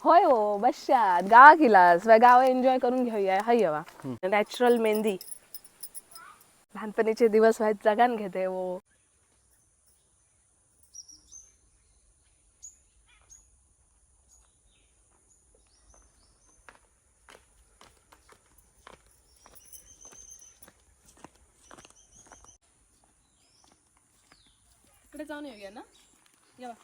होय हो बशात गावा गेलास गाव एन्जॉय करून घेऊया. हाय हवा नॅचरल मेहंदी. लहानपणीचे दिवस व्हायत जगान घेते हो. इकडे जाऊन येऊया ना? येवा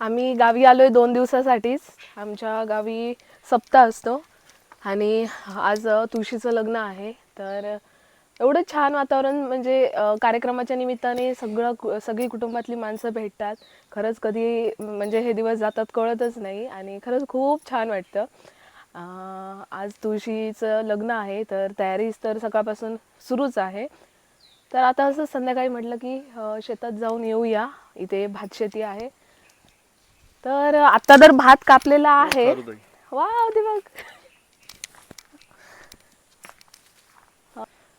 आम्ही गावी आलो आहे दोन दिवसासाठीच. आमच्या गावी सप्ताह असतो. आणि आज तुळशीचं लग्न आहे. तर एवढं छान वातावरण म्हणजे कार्यक्रमाच्या निमित्ताने सगळं कु- सगळी कुटुंबातली माणसं भेटतात. खरंच कधी म्हणजे हे दिवस जातात कळतच नाही. आणि खरंच खूप छान वाटतं. आज तुळशीचं लग्न आहे. तर तयारीच तर सकाळपासून सुरूच आहे. तर आता असं संध्याकाळी म्हटलं की शेतात जाऊन येऊया. इथे भातशेती आहे. तर आता तर भात कापलेला आहे. वा ते बघ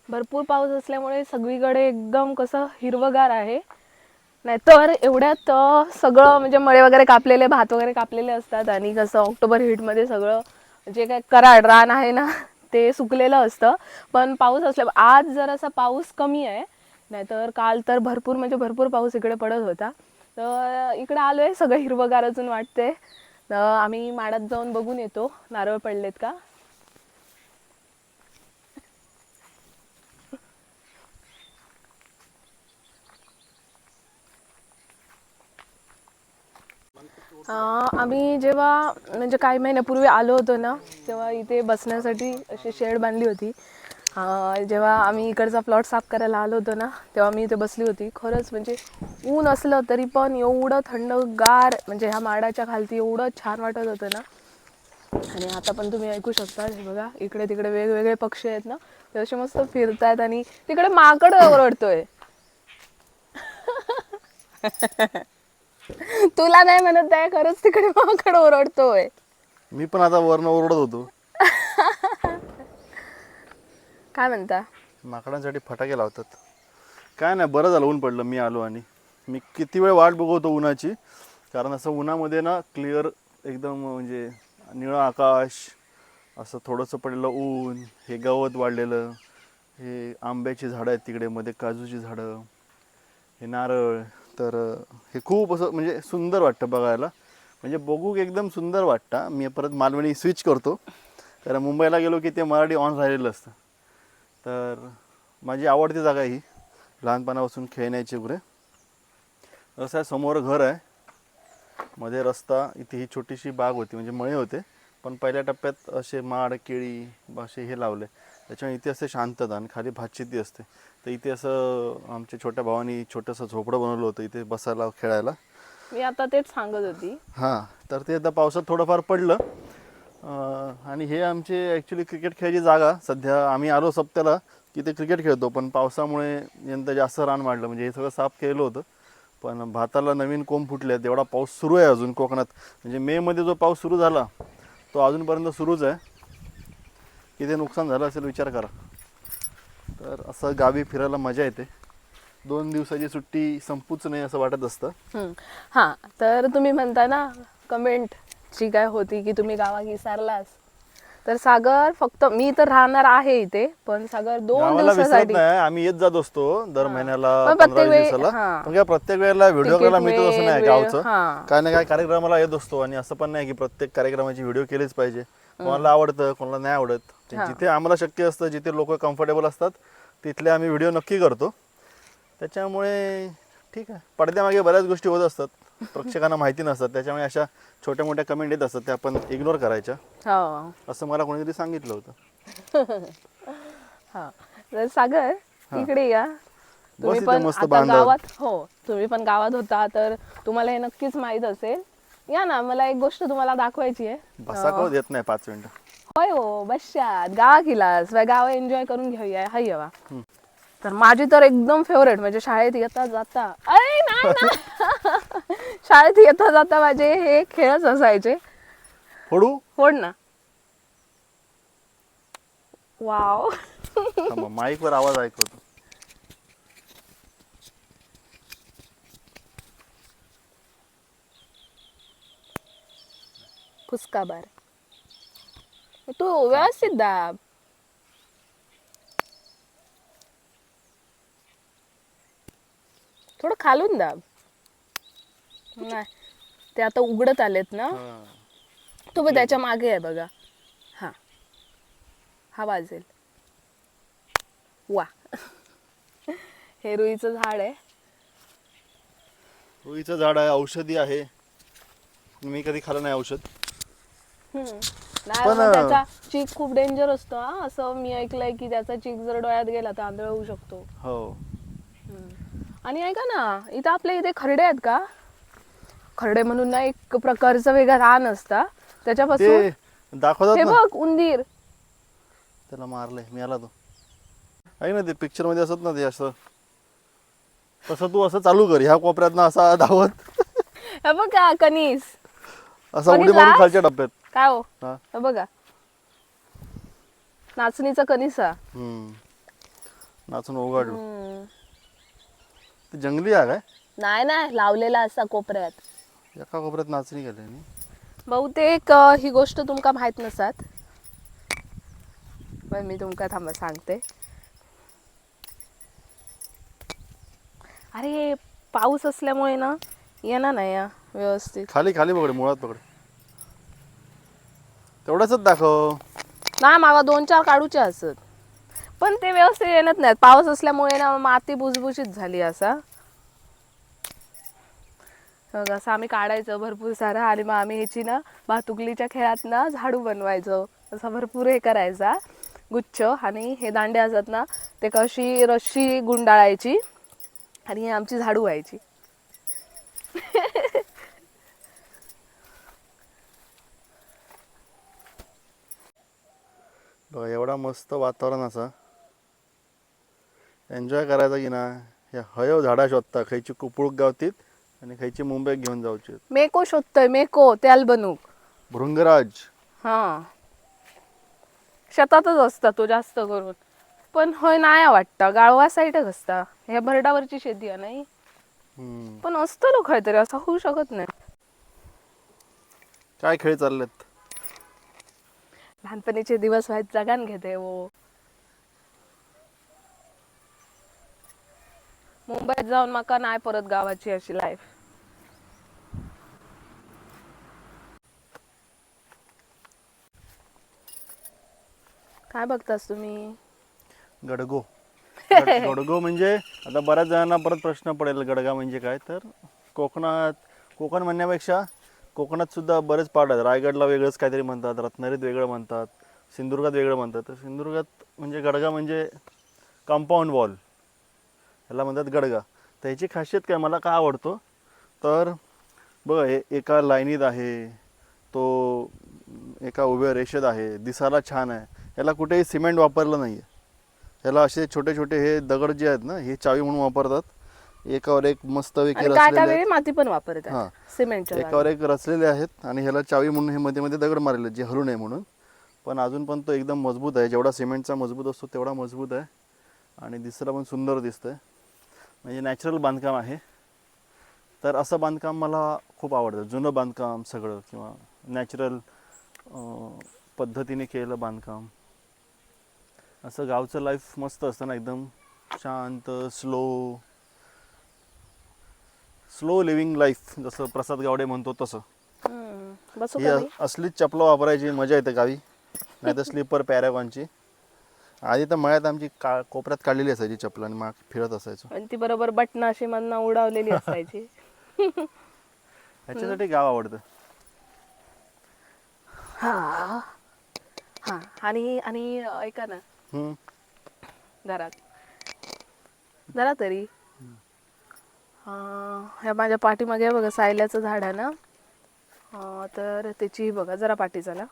भरपूर पाऊस असल्यामुळे सगळीकडे एकदम कसं हिरवगार आहे. नाहीतर एवढ्यात सगळं म्हणजे मळे वगैरे कापलेले भात वगैरे कापलेले असतात आणि कसं ऑक्टोबर हिटमध्ये सगळं जे काय कराड रान आहे ना ते सुकलेलं असतं. पण पाऊस असल्या आज जरासा पाऊस कमी आहे. नाहीतर काल तर भरपूर म्हणजे भरपूर पाऊस इकडे पडत होता. तर इकडे आलोय सगळं हिरवगार अजून वाटते आम्ही माडात जाऊन बघून येतो. नारळ पडलेत का? आम्ही जेव्हा म्हणजे काही महिन्यापूर्वी आलो होतो ना तेव्हा इथे बसण्यासाठी अशी शेड बांधली होती. जेव्हा आम्ही इकडचा प्लॉट साफ करायला आलो होतो ना तेव्हा मी इथे बसली होती. खरंच म्हणजे ऊन असलं तरी पण एवढं थंडगार म्हणजे ह्या माडाच्या खालती एवढं छान वाटत होतं ना. आणि आता पण तुम्ही ऐकू शकता हे बघा इकडे तिकडे वेगवेगळे पक्षी आहेत ना ते असे मस्त फिरतायत आणि तिकडे माकड ओरडतोय. तुला नाही म्हणत आहे खरंच तिकडे माकड ओरडतोय. मी पण आता वरनं ओरडत होतो. काय म्हणता? माकडांसाठी फटाके लावतात. काय नाही बरं झालं ऊन पडलं मी आलो आणि मी किती वेळ वाट बघवतो उन्हाची? कारण असं उन्हामध्ये ना क्लिअर एकदम म्हणजे निळं आकाश असं थोडंसं पडलेलं ऊन हे गवत वाढलेलं हे आंब्याची झाडं आहेत तिकडे मध्ये काजूची झाडं हे नारळ तर हे खूप असं म्हणजे सुंदर वाटतं बघायला. म्हणजे बघू एकदम सुंदर वाटतं. मी परत मालवणी स्विच करतो. कारण मुंबईला गेलो की ते मराठी ऑन राहिलेलं असतं. तर माझी आवडती जागा ही लहानपणापासून खेळण्याची वगैरे. असं आहे समोर घर आहे. मध्ये रस्ता इथे ही छोटीशी बाग होती म्हणजे मळे होते. पण पहिल्या टप्प्यात असे माड केळी असे हे लावले. त्याच्यामुळे इथे असे शांतता आणि खाली भातशेती असते. तर इथे असं आमच्या छोट्या भावानी छोटंसं झोपडं बनवलं होतं इथे बसायला खेळायला. मी आता तेच सांगत होती. हां तर ते आता पावसात थोडंफार पडलं. आणि हे आमचे ॲक्च्युली क्रिकेट खेळायची जागा. सध्या आम्ही आलो सप्त्याला की ते क्रिकेट खेळतो. पण पावसामुळे यंदा जास्त रान मांडलं म्हणजे हे सगळं साफ केलं होतं. पण भाताला नवीन कोंब फुटले आहेत. एवढा पाऊस सुरू आहे अजून कोकणात. म्हणजे मेमध्ये जो पाऊस सुरू झाला तो अजूनपर्यंत सुरूच आहे. किती नुकसान झालं असेल विचार करा. तर असं गावी फिरायला मजा येते. दोन दिवसाची सुट्टी संपूच नाही असं वाटत असतं. हां. हा तर तुम्ही म्हणता ना कमेंट जी काय होती की तुम्ही गावा विसरलास? तर सागर फक्त मी तर राहणार आहे इथे पण सागर दोन विसरत दिवसासाठी नाही आम्ही येत जात असतो दर महिन्याला पण पंधरा प्रत्येक वेळी- दिवसाला. हा. पण काय प्रत्येक वेळेला व्हिडिओ Ticket करायला मिळतो असं नाही वेळ- गावचं. हा. काय ना काय कार्यक्रमाला येत असतो आणि असं पण नाही की प्रत्येक कार्यक्रमाची व्हिडिओ केलीच पाहिजे. कोणाला आवडतं कोणाला नाही आवडत. ते जिथे आम्हाला शक्य असतं जिथे लोक कम्फर्टेबल असतात तिथले आम्ही व्हिडिओ नक्की करतो. त्याच्यामुळे ठीक आहे. पडद्यामागे बऱ्याच गोष्टी होत असतात. प्रेक्षकांना माहिती नसतात त्याच्यामुळे अशा छोट्या मोठ्या कमेंट येत असतात त्या आपण इग्नोर करायच्या. हो. असं मला कोणीतरी सांगितलं होतं. हा. तर सागर इकडे या. तुम्ही इथे पण मस्त आता बांधावर. गावात हो तुम्ही पण गावात होता तर तुम्हाला हे नक्कीच माहीत असेल. या ना मला एक गोष्ट तुम्हाला दाखवायची आहे. बसा का देत नाही पाच मिनिटं. होय हो बशात गावा किलास. गाव एन्जॉय करून घेऊया. हाय वा तर माझी तर एकदम फेवरेट म्हणजे शाळेत येता जाता शाळेत येता जाता माझे हे खेळच असायचे. फोडू? फोड ना. वाव. माईक वर आवाज ऐकवतो. फुसका बार. तू व्यवस्थित दाब. थोडं खालून दाब. नाही ते आता उघडत आलेत ना. तो बघ त्याच्यामागे आहे बघा. हा. हा वाजेल. वा. हे रुईचं झाड आहे. रुईचं झाड आहे औषधी आहे. मी कधी खाल्लं नाही औषध. हम्म. नाही पण, मग त्याचा चीक खूप डेंजर असतो हा. असं मी ऐकलंय की त्याचा चीक जर डोळ्यात गेला तर आंधळ होऊ शकतो. हो. आणि ऐका ना इथं आपल्या इथे खरडे आहेत का? खरडे म्हणून ना एक प्रकारचं वेगळं रान असतं. त्याच्यापासून दाखवतात हे बघ उंदीर. त्याला मारलंय मी आला तो. ऐक ना ते पिक्चरमध्ये असत ना ते असं. तसं तू असं चालू कर ह्या कोपऱ्यात ना असा धावत. हे बघा कनीस असा उडी मारून बघितलास? खालच्या टप्प्यात काय हो? हा. हे बघा. नाचणीचा कनिसा हम्म. नाचून ओघाडलो. हम्म. ते जंगली आग आहे. नाही नाही लावलेला असा कोपऱ्यात. एका कोपऱ्यात नाचणी गेली नी बहुतेक अ, ही गोष्ट तुमका माहीत नसात. पण मी तुमका थांबा सांगते. अरे पाऊस असल्यामुळे ना येणार नाही या व्यवस्थित. खाली खाली पकड मुळात पकड. तेवढंच दाखव. नाही मागा दोन चार काढूचे असत. पण ते व्यवस्थित येणत नाहीत. पाऊस असल्यामुळे ना माती भुसभुशीत झाली असा. मग असं आम्ही काढायचं भरपूर सारं आणि मग आम्ही ह्याची ना भातुकलीच्या खेळात ना झाडू बनवायचो. असं भरपूर हे करायचा गुच्छ आणि हे दांडे असतात ना ते कशी रशी गुंडाळायची आणि हे आमची झाडू व्हायची. एवढा मस्त वातावरण असा. एन्जॉय करायचा की ना या हयव झाडा शोधता खयची कुपळूक गावतीत आणि खयची मुंबईत घेऊन जाऊची मेको शोधतोय मेको त्याल बनूक भृंगराज. हा. शेतातच असता तो जास्त करून. पण होय नाही वाटतं गाळवा साईडच असता. ह्या भरडावरची शेती आहे नाही? हम्म. पण असतं लोक काहीतरी असं होऊ शकत नाही. काय खेळ चाललेत? लहानपणीचे दिवस व्हायत जगान घेते वो मुंबईत जाऊन माका नाही परत गावाची अशी लाईफ काय बघतास तुम्ही? गडगो. गड- गडगो म्हणजे आता बऱ्याच जणांना परत प्रश्न पडेल गडगा म्हणजे काय? तर कोकणात कोकण म्हणण्यापेक्षा कोकणात सुद्धा बरेच पार्ट आहेत. रायगडला वेगळंच काहीतरी म्हणतात रत्नागिरीत वेगळं म्हणतात सिंधुदुर्गात वेगळं म्हणतात. तर सिंधुदुर्गात म्हणजे गडगा म्हणजे कंपाऊंड वॉल ह्याला म्हणतात गडगा. तर ह्याची खासियत काय? मला का आवडतो? तर बघा हे एका लाईनीत आहे. तो एका उभ्या रेषेत आहे. दिसायला छान आहे. याला कुठेही सिमेंट वापरलं नाही आहे ह्याला असे छोटे छोटे हे दगड जे आहेत ना हे चावी म्हणून वापरतात. एकावर एक आहेत. माती पण. वापरतात. सिमेंटच्या एकावर एक रचलेले आहेत आणि ह्याला चावी म्हणून हे मध्ये मध्ये दगड मारलेले जे हलू नये म्हणून. पण अजून पण तो एकदम मजबूत आहे. जेवढा सिमेंटचा मजबूत असतो तेवढा मजबूत आहे. आणि दिसायला पण सुंदर दिसतंय. म्हणजे नॅचरल बांधकाम आहे. तर असं बांधकाम मला खूप आवडतं. जुनं बांधकाम सगळं किंवा नॅचरल पद्धतीने केलेलं बांधकाम. असं गावचं लाईफ मस्त असतं ना एकदम. शांत स्लो स्लो लिव्हिंग लाईफ जसं प्रसाद गावडे म्हणतो तसं. ही? असलीच चपलं वापरायची मजा येते गावी. नाही तर स्लीपर पॅरागॉनची आधी तर मळ्यात आमची का कोपऱ्यात काढलेली असायची चपलं आणि मग फिरत असायचो. आणि ती बरोबर बटन अशी मधनं उडावलेली असायची. ह्याच्यासाठी गाव आवडतं. हा. हा. आणि आणि ऐका ना. हम्म. जरा जरा तरी. अं, ह्या माझ्या पाठीमागे आहे बघा सायल्याचं झाड आहे ना. अं, तर त्याची बघा जरा पाठी चला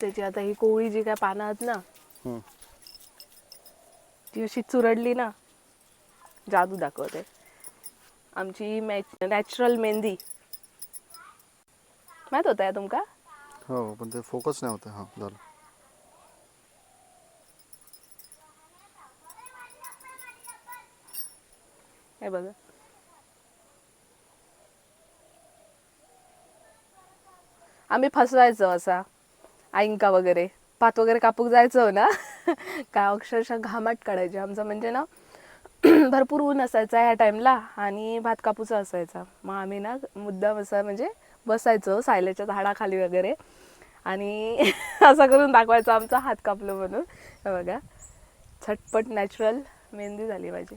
त्याची आता ही कोवळी जी काय पानं आहेत ना. ती अशी चुरडली ना जादू दाखवते. आमची नॅचरल मेहंदी. माहीत होतं तुमका? हो पण ते फोकस नाही होतं. हां झालं. हे बघा. आम्ही फसवायचो असा आईंका वगैरे. भात वगैरे कापूक जायचो ना का अक्षरशः घामाट काढायचे. आमचं म्हणजे ना भरपूर ऊन असायचा ह्या टाईमला आणि भात कापूचा असायचा. मग आम्ही ना मुद्दाम असं म्हणजे बसायचो सायल्याच्या झाडाखाली वगैरे आणि असं करून दाखवायचं आमचा हात कापलो म्हणून. बघा झटपट नॅचरल मेहंदी झाली माझी.